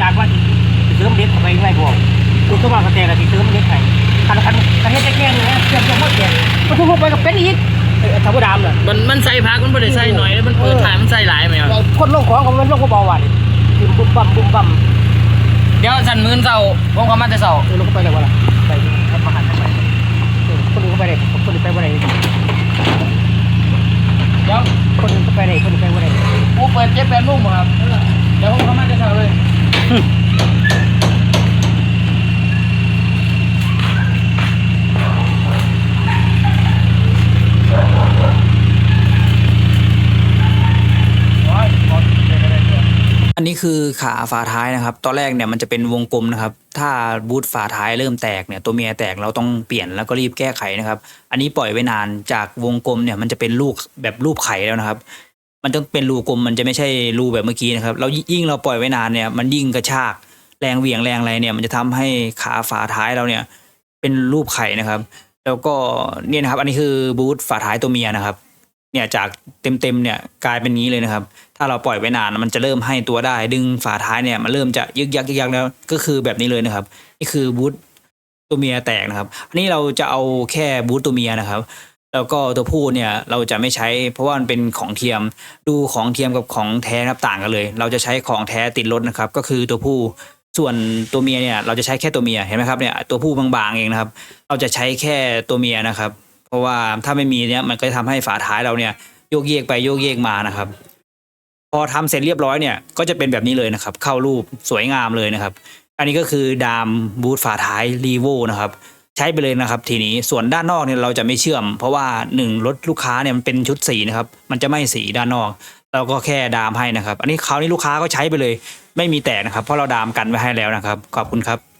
จากว่าสิเสริมเล็กเข้าไปง่ายกว่าลูกสว่างกระแตกะสิเสริมเล็กให้คันคันคันเฮ็ดแค่นี้นะเชื่อมโยงหมดเนี่ยมันทุกไปกับเป็นอีกเอ้ยถ้าบ่ดามน่ะมันมันใส่พักมันบ่ได้ใส่หน่อยมันเปิดถ่ายมันใส่หลายไหมครับไอ้คนลงของของมันลงก็เบาหวานบุ้มบุ้มบั่มบุ้มบั่มเดี๋ยวสันมื้อเช้าผมเข้ามาแต่เช้าเออลงก็ไปเลยว่าล่ะไปทำมาหันทำไมเออคนอื่นก็ไปได้คนอื่นไปบ่ได้เดี๋ยวคนอื่นก็ไปได้คนอื่นไปบ่ได้กูเปิดเจ็บแปดโมงบ่ครับเดี๋ยวผมเข้ามาแต่เช้าเลย อันนี้คือขาฝาท้ายนะครับ ตอนแรกเนี่ยมันจะเป็นวงกลมนะครับ ถ้าบูทฝาท้ายเริ่มแตกเนี่ยตัวเมียแตกเราต้องเปลี่ยนแล้วก็รีบแก้ไขนะครับ อันนี้ปล่อยไว้นานจากวงกลมเนี่ยมันจะเป็นลูกแบบรูปไข่แล้วนะครับ มันต้องเป็นรูกลมมันจะไม่ใช่รูแบบเมื่อกี้นะครับเรายิ่งเราปล่อยไว้นานเนี่ยมันยิ่งกระชากแรงเหวี่ยงแรงอะไรเนี่ยมันจะทำให้ขาฝาท้ายเราเนี่ยเป็นรูปไข่นะครับ แล้วก็เนี่ยนะครับอันนี้คือบูทฝาท้ายตัวเมียนะครับเนี่ยจากเต็มๆเนี่ยกลายเป็นนี้เลยนะครับ ถ้าเราปล่อยไว้นานมันจะเริ่มให้ตัวได้ ดึงฝาท้ายเนี่ยมันเริ่มจะยึกยักยึกยักแล้วก็คือแบบนี้เลยนะครับ นี่คือบูทตัวเมียแตกนะครับ อันนี้เราจะเอาแค่บูทตัวเมียนะครับ แล้วก็ตัวผู้เนี่ยเราจะไม่ใช้เพราะว่ามันเป็นของเทียม ดูของเทียมกับของแท้นะครับต่างกันเลย เราจะใช้ของแท้ติดรถนะครับ ก็คือตัวผู้ส่วนตัวเมียเนี่ยเราจะใช้แค่ตัวเมียเห็นไหมครับเนี่ยตัวผู้บางๆเองนะครับ เราจะใช้แค่ตัวเมียนะครับ เพราะว่าถ้าไม่มีเนี่ยมันก็จะทำให้ฝาท้ายเราเนี่ยโยกเยกไปโยกเยกมานะครับ พอทำเสร็จเรียบร้อยเนี่ยก็จะเป็นแบบนี้เลยนะครับ เข้ารูปสวยงามเลยนะครับ อันนี้ก็คือดามบูทฝาท้ายรีโวนะครับ ใช้ไปเลยนะครับทีนี้ส่วนด้านนอกเนี่ยเราจะไม่เชื่อม เพราะว่าหนึ่งรถลูกค้าเนี่ยมันเป็นชุดสีนะครับมันจะไม่สีด้านนอกเราก็แค่ดามให้นะครับ อันนี้คราวนี้ลูกค้าก็ใช้ไปเลย ไม่มีแตกนะครับ เพราะเราดามกันไว้ให้แล้วนะครับ ขอบคุณครับ